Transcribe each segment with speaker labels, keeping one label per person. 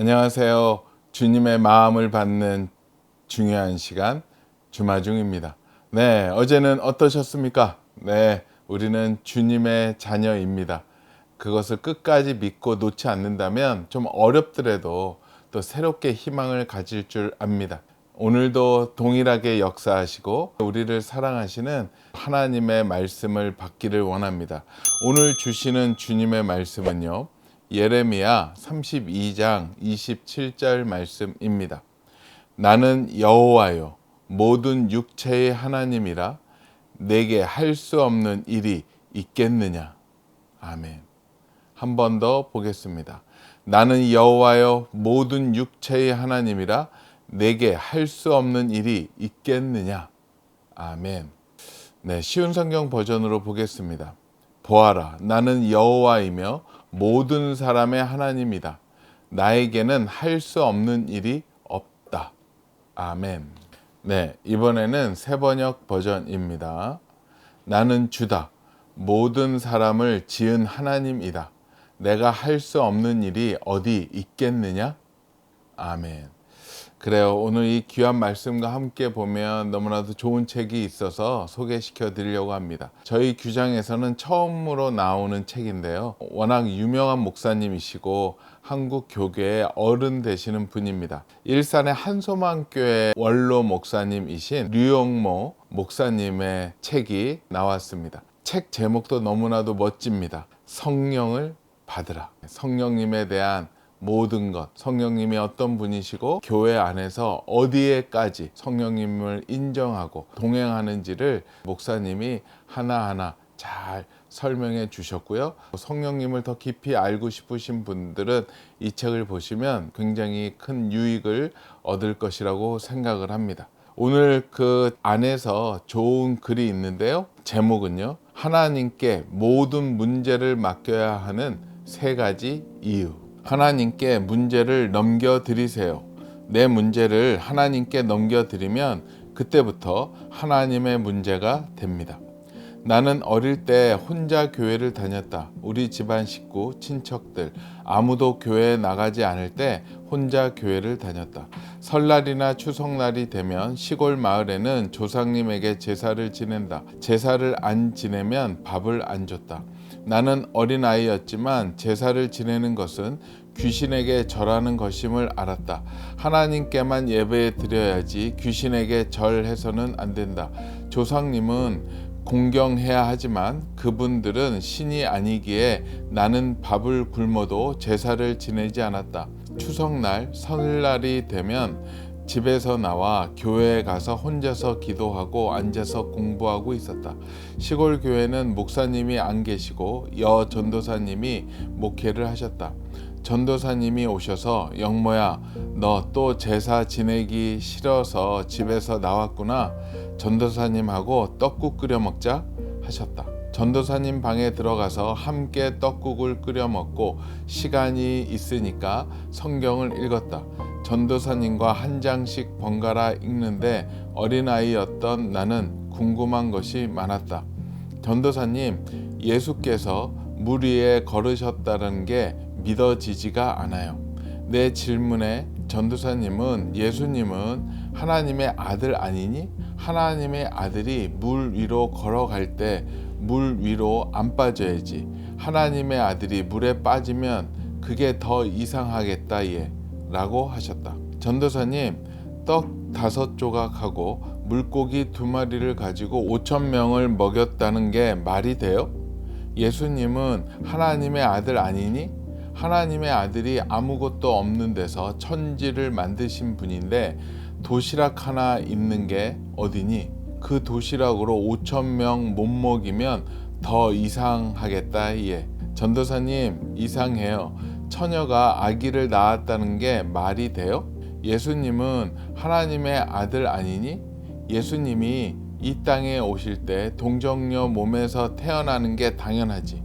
Speaker 1: 안녕하세요. 주님의 마음을 받는 중요한 시간 주마중입니다. 네, 어제는 어떠셨습니까? 네, 우리는 주님의 자녀입니다. 그것을 끝까지 믿고 놓지 않는다면 좀 어렵더라도 또 새롭게 희망을 가질 줄 압니다. 오늘도 동일하게 역사하시고 우리를 사랑하시는 하나님의 말씀을 받기를 원합니다. 오늘 주시는 주님의 말씀은요. 예레미야 32장 27절 말씀입니다. 나는 여호와요 모든 육체의 하나님이라 내게 할 수 없는 일이 있겠느냐. 아멘. 한 번 더 보겠습니다. 나는 여호와여 모든 육체의 하나님이라 내게 할 수 없는 일이 있겠느냐. 아멘. 네, 쉬운 성경 버전으로 보겠습니다. 보아라, 나는 여호와이며 모든 사람의 하나님이다. 나에게는 할 수 없는 일이 없다. 아멘. 네, 이번에는 새 번역 버전입니다. 나는 주다. 모든 사람을 지은 하나님이다. 내가 할 수 없는 일이 어디 있겠느냐? 아멘. 그래요. 오늘 이 귀한 말씀과 함께 보면 너무나도 좋은 책이 있어서 소개시켜 드리려고 합니다. 저희 규장에서는 처음으로 나오는 책인데요. 워낙 유명한 목사님이시고 한국 교계의 어른 되시는 분입니다. 일산의 한소망교회 원로 목사님이신 류영모 목사님의 책이 나왔습니다. 책 제목도 너무나도 멋집니다. 성령을 받으라. 성령님에 대한 모든 것, 성령님이 어떤 분이시고 교회 안에서 어디에까지 성령님을 인정하고 동행하는지를 목사님이 하나하나 잘 설명해 주셨고요. 성령님을 더 깊이 알고 싶으신 분들은 이 책을 보시면 굉장히 큰 유익을 얻을 것이라고 생각을 합니다. 오늘 그 안에서 좋은 글이 있는데요. 제목은요. 하나님께 모든 문제를 맡겨야 하는 세 가지 이유. 하나님께 문제를 넘겨드리세요. 내 문제를 하나님께 넘겨드리면 그때부터 하나님의 문제가 됩니다. 나는 어릴 때 혼자 교회를 다녔다. 우리 집안 식구, 친척들, 아무도 교회에 나가지 않을 때 혼자 교회를 다녔다. 설날이나 추석날이 되면 시골 마을에는 조상님에게 제사를 지낸다. 제사를 안 지내면 밥을 안 줬다. 나는 어린아이였지만 제사를 지내는 것은 귀신에게 절하는 것임을 알았다. 하나님께만 예배 드려야지 귀신에게 절해서는 안 된다. 조상님은 공경해야 하지만 그분들은 신이 아니기에 나는 밥을 굶어도 제사를 지내지 않았다. 추석날, 설날이 되면 집에서 나와 교회에 가서 혼자서 기도하고 앉아서 공부하고 있었다. 시골 교회는 목사님이 안 계시고 여 전도사님이 목회를 하셨다. 전도사님이 오셔서 영모야 너 또 제사 지내기 싫어서 집에서 나왔구나 전도사님하고 떡국 끓여 먹자 하셨다. 전도사님 방에 들어가서 함께 떡국을 끓여 먹고 시간이 있으니까 성경을 읽었다. 전도사님과 한 장씩 번갈아 읽는데 어린아이였던 나는 궁금한 것이 많았다. 전도사님, 예수께서 물 위에 걸으셨다는 게 믿어지지가 않아요. 내 질문에 전도사님은 예수님은 하나님의 아들 아니니? 하나님의 아들이 물 위로 걸어갈 때 물 위로 안 빠져야지. 하나님의 아들이 물에 빠지면 그게 더 이상하겠다 예. 라고 하셨다. 전도사님, 떡 다섯 조각하고 물고기 두 마리를 가지고 오천 명을 먹였다는 게 말이 돼요? 예수님은 하나님의 아들 아니니? 하나님의 아들이 아무것도 없는 데서 천지를 만드신 분인데 도시락 하나 있는 게 어디니? 그 도시락으로 5천 명 못 먹이면 더 이상하겠다 예. 전도사님 이상해요. 처녀가 아기를 낳았다는 게 말이 돼요? 예수님은 하나님의 아들 아니니? 예수님이 이 땅에 오실 때 동정녀 몸에서 태어나는 게 당연하지.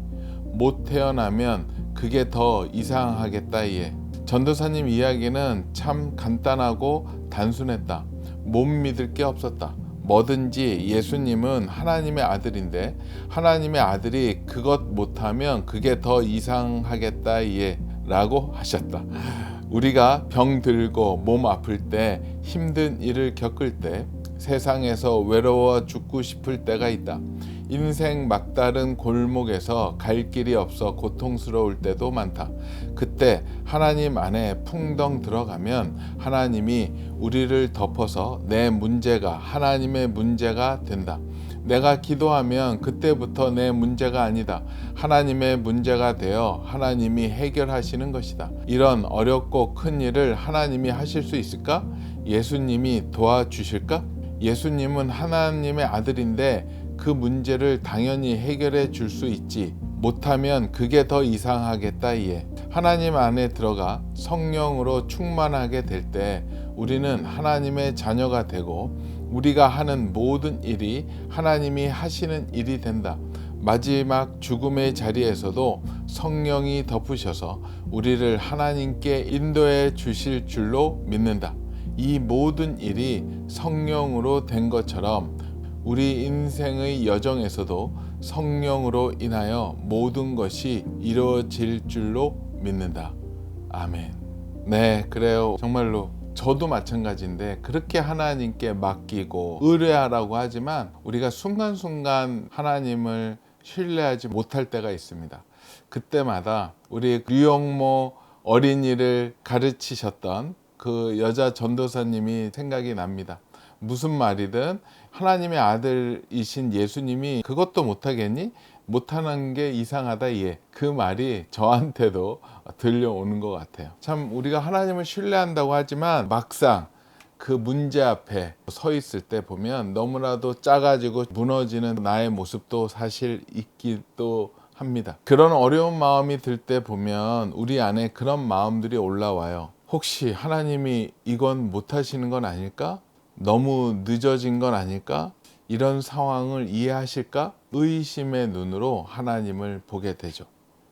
Speaker 1: 못 태어나면 그게 더 이상하겠다 예. 전도사님 이야기는 참 간단하고 단순했다. 못 믿을 게 없었다. 뭐든지 예수님은 하나님의 아들인데 하나님의 아들이 그것 못하면 그게 더 이상하겠다 예 라고 하셨다. 우리가 병 들고 몸 아플 때 힘든 일을 겪을 때 세상에서 외로워 죽고 싶을 때가 있다. 인생 막다른 골목에서 갈 길이 없어 고통스러울 때도 많다. 그때 하나님 안에 풍덩 들어가면 하나님이 우리를 덮어서 내 문제가 하나님의 문제가 된다. 내가 기도하면 그때부터 내 문제가 아니다. 하나님의 문제가 되어 하나님이 해결하시는 것이다. 이런 어렵고 큰 일을 하나님이 하실 수 있을까? 예수님이 도와주실까? 예수님은 하나님의 아들인데 그 문제를 당연히 해결해 줄 수 있지. 못하면 그게 더 이상하겠다 이에 하나님 안에 들어가 성령으로 충만하게 될 때 우리는 하나님의 자녀가 되고 우리가 하는 모든 일이 하나님이 하시는 일이 된다. 마지막 죽음의 자리에서도 성령이 덮으셔서 우리를 하나님께 인도해 주실 줄로 믿는다. 이 모든 일이 성령으로 된 것처럼 우리 인생의 여정에서도 성령으로 인하여 모든 것이 이루어질 줄로 믿는다. 아멘. 네, 그래요. 정말로 저도 마찬가지인데 그렇게 하나님께 맡기고 의뢰하라고 하지만 우리가 순간순간 하나님을 신뢰하지 못할 때가 있습니다. 그때마다 우리 류영모 어린이를 가르치셨던 그 여자 전도사님이 생각이 납니다. 무슨 말이든 하나님의 아들이신 예수님이 그것도 못하겠니? 못하는 게 이상하다 예. 그 말이 저한테도 들려오는 것 같아요. 참 우리가 하나님을 신뢰한다고 하지만 막상 그 문제 앞에 서 있을 때 보면 너무나도 작아지고 무너지는 나의 모습도 사실 있기도 합니다. 그런 어려운 마음이 들 때 보면 우리 안에 그런 마음들이 올라와요. 혹시 하나님이 이건 못하시는 건 아닐까? 너무 늦어진 건 아닐까? 이런 상황을 이해하실까? 의심의 눈으로 하나님을 보게 되죠.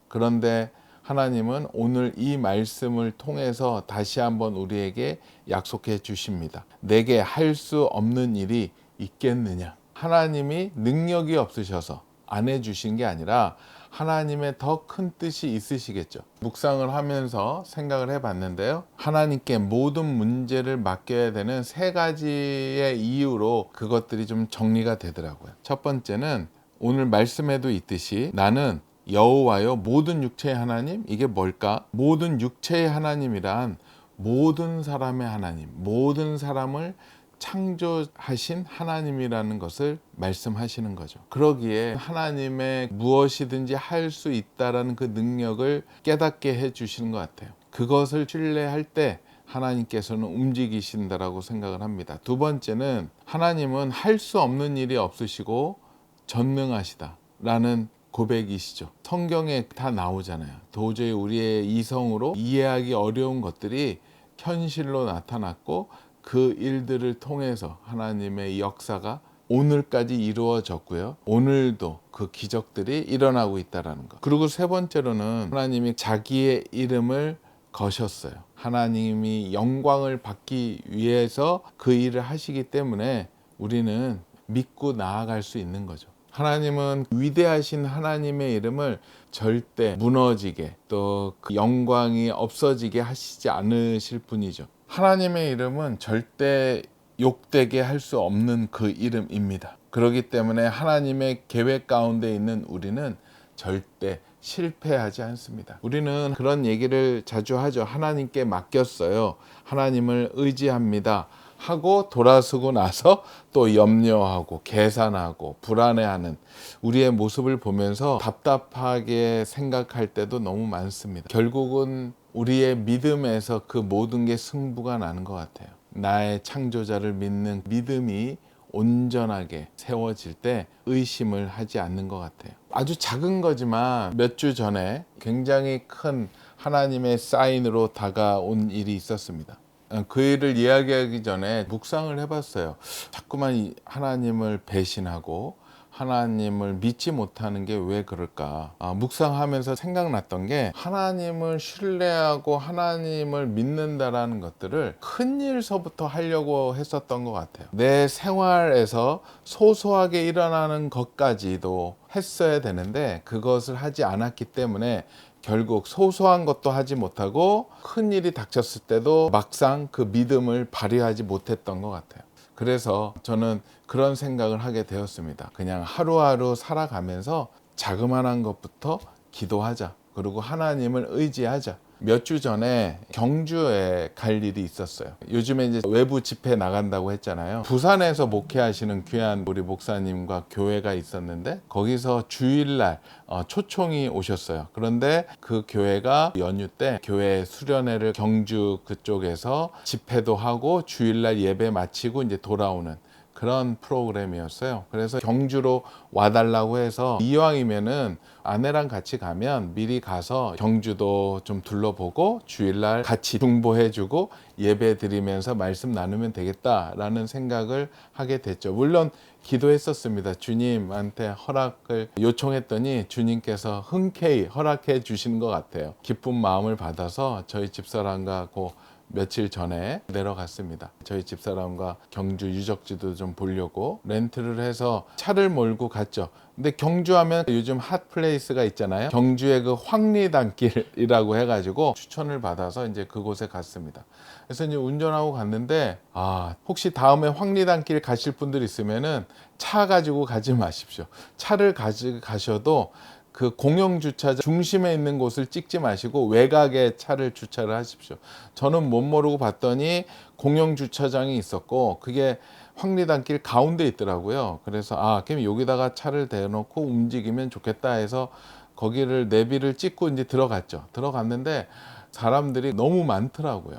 Speaker 1: 그런데 하나님은 오늘 이 말씀을 통해서 다시 한번 우리에게 약속해 주십니다. 내게 할 수 없는 일이 있겠느냐? 하나님이 능력이 없으셔서 안 해주신 게 아니라 하나님의 더 큰 뜻이 있으시겠죠. 묵상을 하면서 생각을 해봤는데요. 하나님께 모든 문제를 맡겨야 되는 세 가지의 이유로 그것들이 좀 정리가 되더라고요. 첫 번째는 오늘 말씀에도 있듯이 나는 여호와여 모든 육체의 하나님 이게 뭘까? 모든 육체의 하나님이란 모든 사람의 하나님, 모든 사람을 창조하신 하나님이라는 것을 말씀하시는 거죠. 그러기에 하나님의 무엇이든지 할 수 있다라는 그 능력을 깨닫게 해 주시는 것 같아요. 그것을 신뢰할 때 하나님께서는 움직이신다라고 생각을 합니다. 두 번째는 하나님은 할 수 없는 일이 없으시고 전능하시다라는 고백이시죠. 성경에 다 나오잖아요. 도저히 우리의 이성으로 이해하기 어려운 것들이 현실로 나타났고 그 일들을 통해서 하나님의 역사가 오늘까지 이루어졌고요. 오늘도 그 기적들이 일어나고 있다라는 것. 그리고 세 번째로는 하나님이 자기의 이름을 거셨어요. 하나님이 영광을 받기 위해서 그 일을 하시기 때문에 우리는 믿고 나아갈 수 있는 거죠. 하나님은 위대하신 하나님의 이름을 절대 무너지게 또 그 영광이 없어지게 하시지 않으실 분이죠. 하나님의 이름은 절대 욕되게 할 수 없는 그 이름입니다. 그렇기 때문에 하나님의 계획 가운데 있는 우리는 절대 실패하지 않습니다. 우리는 그런 얘기를 자주 하죠. 하나님께 맡겼어요. 하나님을 의지합니다. 하고 돌아서고 나서 또 염려하고 계산하고 불안해하는 우리의 모습을 보면서 답답하게 생각할 때도 너무 많습니다. 결국은 우리의 믿음에서 그 모든 게 승부가 나는 것 같아요. 나의 창조자를 믿는 믿음이 온전하게 세워질 때 의심을 하지 않는 것 같아요. 아주 작은 거지만 몇 주 전에 굉장히 큰 하나님의 사인으로 다가온 일이 있었습니다. 그 일을 이야기하기 전에 묵상을 해봤어요. 자꾸만 하나님을 배신하고 하나님을 믿지 못하는 게 왜 그럴까? 아, 묵상하면서 생각났던 게 하나님을 신뢰하고 하나님을 믿는다라는 것들을 큰 일서부터 하려고 했었던 것 같아요. 내 생활에서 소소하게 일어나는 것까지도 했어야 되는데 그것을 하지 않았기 때문에 결국 소소한 것도 하지 못하고 큰 일이 닥쳤을 때도 막상 그 믿음을 발휘하지 못했던 것 같아요. 그래서 저는 그런 생각을 하게 되었습니다. 그냥 하루하루 살아가면서 자그마한 것부터 기도하자. 그리고 하나님을 의지하자. 몇 주 전에 경주에 갈 일이 있었어요. 요즘에 이제 외부 집회 나간다고 했잖아요. 부산에서 목회하시는 귀한 우리 목사님과 교회가 있었는데 거기서 주일날 어, 초청이 오셨어요. 그런데 그 교회가 연휴 때 교회 수련회를 경주 그쪽에서 집회도 하고 주일날 예배 마치고 이제 돌아오는 그런 프로그램이었어요. 그래서 경주로 와달라고 해서 이왕이면은 아내랑 같이 가면 미리 가서 경주도 좀 둘러보고 주일날 같이 중보해주고 예배 드리면서 말씀 나누면 되겠다라는 생각을 하게 됐죠. 물론 기도했었습니다. 주님한테 허락을 요청했더니 주님께서 흔쾌히 허락해 주시는 것 같아요. 기쁜 마음을 받아서 저희 집사람과 고 며칠 전에 내려갔습니다. 저희 집사람과 경주 유적지도 좀 보려고 렌트를 해서 차를 몰고 갔죠. 근데 경주하면 요즘 핫 플레이스가 있잖아요. 경주의 그 황리단길이라고 해가지고 추천을 받아서 이제 그곳에 갔습니다. 그래서 이제 운전하고 갔는데 아 혹시 다음에 황리단길 가실 분들 있으면은 차 가지고 가지 마십시오. 차를 가지고 가셔도 그 공영 주차장 중심에 있는 곳을 찍지 마시고 외곽에 차를 주차를 하십시오. 저는 못 모르고 봤더니 공영 주차장이 있었고 그게 황리단길 가운데 있더라고요. 그래서 아, 그럼 여기다가 차를 대놓고 움직이면 좋겠다 해서 거기를 내비를 찍고 이제 들어갔죠. 들어갔는데 사람들이 너무 많더라고요.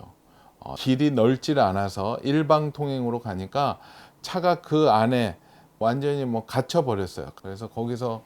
Speaker 1: 어, 길이 넓지를 않아서 일방 통행으로 가니까 차가 그 안에 완전히 뭐 갇혀 버렸어요. 그래서 거기서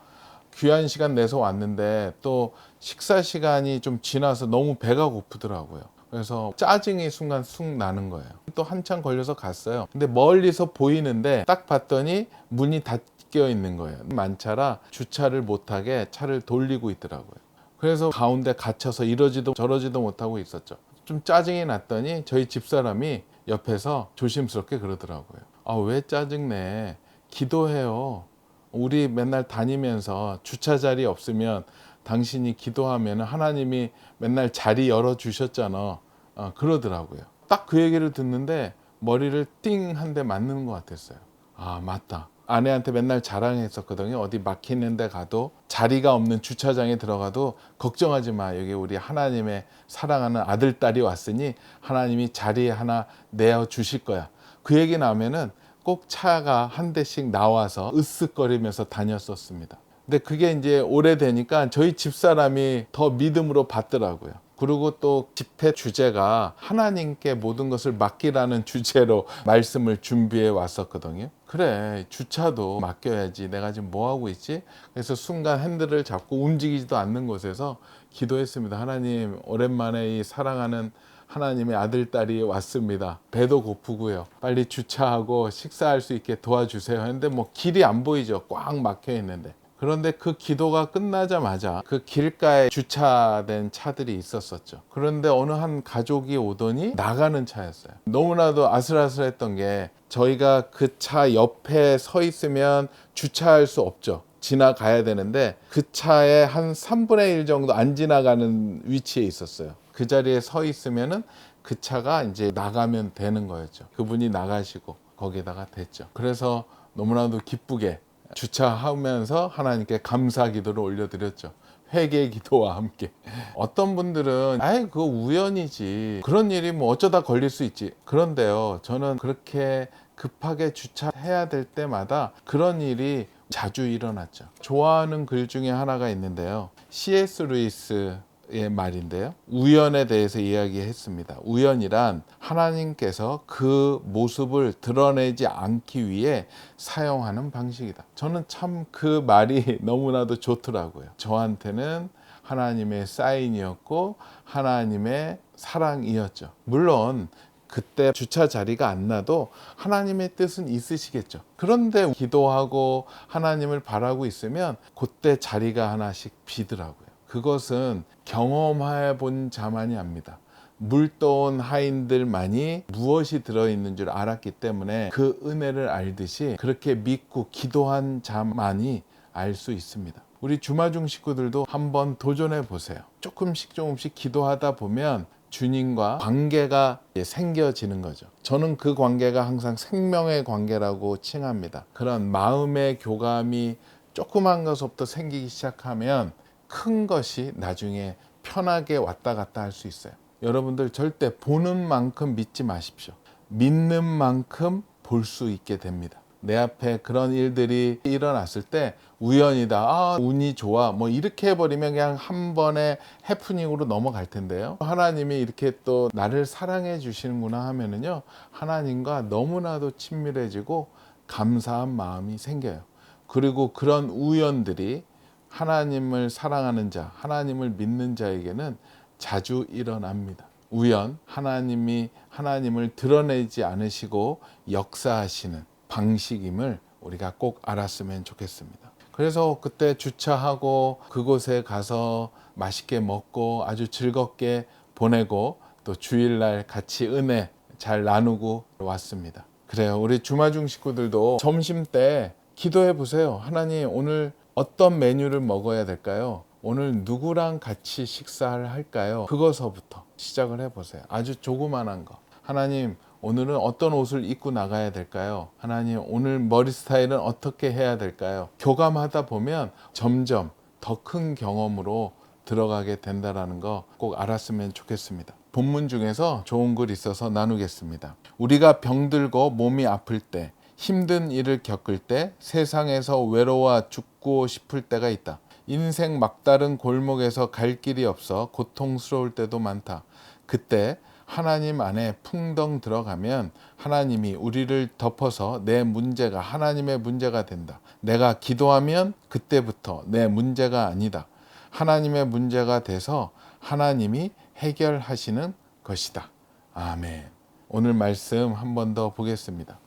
Speaker 1: 귀한 시간 내서 왔는데 또 식사 시간이 좀 지나서 너무 배가 고프더라고요. 그래서 짜증이 순간 쑥 나는 거예요. 또 한참 걸려서 갔어요. 근데 멀리서 보이는데 딱 봤더니 문이 닫혀 있는 거예요. 만차라 주차를 못하게 차를 돌리고 있더라고요. 그래서 가운데 갇혀서 이러지도 저러지도 못하고 있었죠. 좀 짜증이 났더니 저희 집사람이 옆에서 조심스럽게 그러더라고요. 아, 왜 짜증내? 기도해요. 우리 맨날 다니면서 주차 자리 없으면 당신이 기도하면 하나님이 맨날 자리 열어 주셨잖아. 어, 그러더라고요. 딱 그 얘기를 듣는데 머리를 띵 한 대 맞는 것 같았어요. 아 맞다. 아내한테 맨날 자랑했었거든요. 어디 막히는 데 가도 자리가 없는 주차장에 들어가도 걱정하지 마. 여기 우리 하나님의 사랑하는 아들, 딸이 왔으니 하나님이 자리 하나 내어 주실 거야. 그 얘기 나면은 꼭 차가 한 대씩 나와서 으쓱거리면서 다녔었습니다. 근데 그게 이제 오래되니까 저희 집사람이 더 믿음으로 받더라고요. 그리고 또 집회 주제가 하나님께 모든 것을 맡기라는 주제로 말씀을 준비해 왔었거든요. 그래, 주차도 맡겨야지. 내가 지금 뭐 하고 있지? 그래서 순간 핸들을 잡고 움직이지도 않는 곳에서 기도했습니다. 하나님, 오랜만에 이 사랑하는 하나님의 아들, 딸이 왔습니다. 배도 고프고요. 빨리 주차하고 식사할 수 있게 도와주세요. 했는데 뭐 길이 안 보이죠. 꽉 막혀 있는데. 그런데 그 기도가 끝나자마자 그 길가에 주차된 차들이 있었었죠. 그런데 어느 한 가족이 오더니 나가는 차였어요. 너무나도 아슬아슬했던 게 저희가 그 차 옆에 서 있으면 주차할 수 없죠. 지나가야 되는데 그 차에 한 3분의 1 정도 안 지나가는 위치에 있었어요. 그 자리에 서 있으면은 그 차가 이제 나가면 되는 거였죠. 그분이 나가시고 거기다가 됐죠. 그래서 너무나도 기쁘게 주차하면서 하나님께 감사 기도를 올려드렸죠. 회개 기도와 함께. 어떤 분들은 아예 그거 우연이지. 그런 일이 뭐 어쩌다 걸릴 수 있지. 그런데요. 저는 그렇게 급하게 주차해야 될 때마다 그런 일이 자주 일어났죠. 좋아하는 글 중에 하나가 있는데요. C.S. 루이스 의 말인데요. 우연에 대해서 이야기했습니다. 우연이란 하나님께서 그 모습을 드러내지 않기 위해 사용하는 방식이다. 저는 참 그 말이 너무나도 좋더라고요. 저한테는 하나님의 사인이었고 하나님의 사랑이었죠. 물론 그때 주차 자리가 안 나도 하나님의 뜻은 있으시겠죠. 그런데 기도하고 하나님을 바라고 있으면 그때 자리가 하나씩 비더라고요. 그것은 경험해 본 자만이 압니다. 물떠온 하인들만이 무엇이 들어있는 줄 알았기 때문에 그 은혜를 알듯이 그렇게 믿고 기도한 자만이 알 수 있습니다. 우리 주마중 식구들도 한번 도전해 보세요. 조금씩 조금씩 기도하다 보면 주님과 관계가 생겨지는 거죠. 저는 그 관계가 항상 생명의 관계라고 칭합니다. 그런 마음의 교감이 조그만 것부터 생기기 시작하면 큰 것이 나중에 편하게 왔다 갔다 할 수 있어요. 여러분들 절대 보는 만큼 믿지 마십시오. 믿는 만큼 볼 수 있게 됩니다. 내 앞에 그런 일들이 일어났을 때 우연이다. 아, 운이 좋아. 뭐 이렇게 해버리면 그냥 한 번에 해프닝으로 넘어갈 텐데요. 하나님이 이렇게 또 나를 사랑해 주시는구나 하면은요. 하나님과 너무나도 친밀해지고 감사한 마음이 생겨요. 그리고 그런 우연들이 하나님을 사랑하는 자, 하나님을 믿는 자에게는 자주 일어납니다. 우연, 하나님이 하나님을 드러내지 않으시고 역사하시는 방식임을 우리가 꼭 알았으면 좋겠습니다. 그래서 그때 주차하고 그곳에 가서 맛있게 먹고 아주 즐겁게 보내고 또 주일날 같이 은혜 잘 나누고 왔습니다. 그래요. 우리 주마중 식구들도 점심 때 기도해 보세요. 하나님 오늘 어떤 메뉴를 먹어야 될까요? 오늘 누구랑 같이 식사를 할까요? 그거서부터 시작을 해보세요. 아주 조그만한 거. 하나님, 오늘은 어떤 옷을 입고 나가야 될까요? 하나님, 오늘 머리 스타일은 어떻게 해야 될까요? 교감하다 보면 점점 더 큰 경험으로 들어가게 된다라는 거 꼭 알았으면 좋겠습니다. 본문 중에서 좋은 글 있어서 나누겠습니다. 우리가 병들고 몸이 아플 때, 힘든 일을 겪을 때, 세상에서 외로워 죽 고 싶을 때가 있다. 인생 막다른 골목에서 갈 길이 없어 고통스러울 때도 많다. 그때 하나님 안에 풍덩 들어가면 하나님이 우리를 덮어서 내 문제가 하나님의 문제가 된다. 내가 기도하면 그때부터 내 문제가 아니다. 하나님의 문제가 돼서 하나님이 해결하시는 것이다. 아멘. 오늘 말씀 한 번 더 보겠습니다.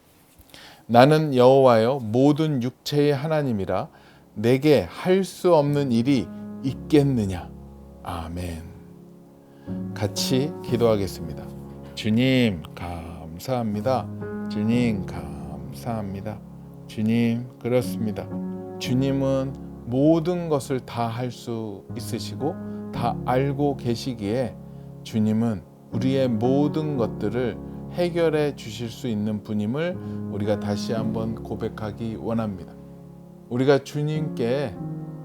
Speaker 1: 나는 여호와여 모든 육체의 하나님이라 내게 할 수 없는 일이 있겠느냐. 아멘. 같이 기도하겠습니다. 주님, 감사합니다. 주님, 감사합니다. 주님, 그렇습니다. 주님은 모든 것을 다 할 수 있으시고 다 알고 계시기에 주님은 우리의 모든 것들을 해결해 주실 수 있는 분임을 우리가 다시 한번 고백하기 원합니다. 우리가 주님께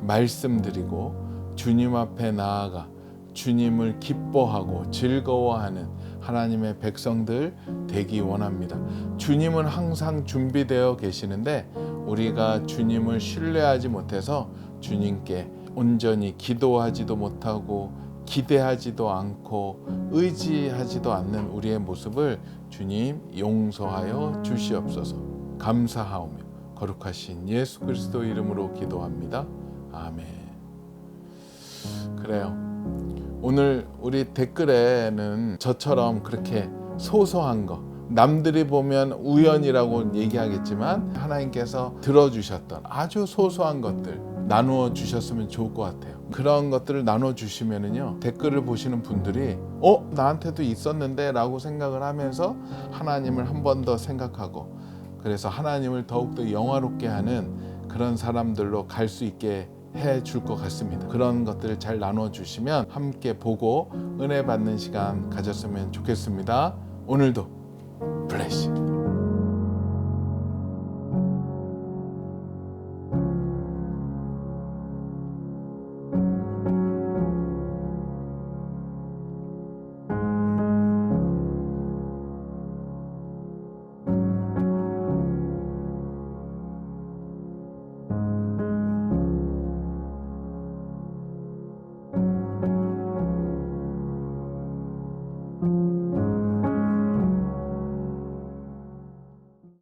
Speaker 1: 말씀드리고 주님 앞에 나아가 주님을 기뻐하고 즐거워하는 하나님의 백성들 되기 원합니다. 주님은 항상 준비되어 계시는데 우리가 주님을 신뢰하지 못해서 주님께 온전히 기도하지도 못하고 기대하지도 않고 의지하지도 않는 우리의 모습을 주님 용서하여 주시옵소서. 감사하오며 거룩하신 예수 그리스도 이름으로 기도합니다. 아멘. 그래요. 오늘 우리 댓글에는 저처럼 그렇게 소소한 거 남들이 보면 우연이라고 얘기하겠지만 하나님께서 들어주셨던 아주 소소한 것들 나누어 주셨으면 좋을 것 같아요. 그런 것들을 나눠 주시면은요 댓글을 보시는 분들이 어 나한테도 있었는데 라고 생각을 하면서 하나님을 한 번 더 생각하고 그래서 하나님을 더욱더 영화롭게 하는 그런 사람들로 갈 수 있게 해 줄 것 같습니다. 그런 것들을 잘 나눠 주시면 함께 보고 은혜 받는 시간 가졌으면 좋겠습니다. 오늘도 블레시.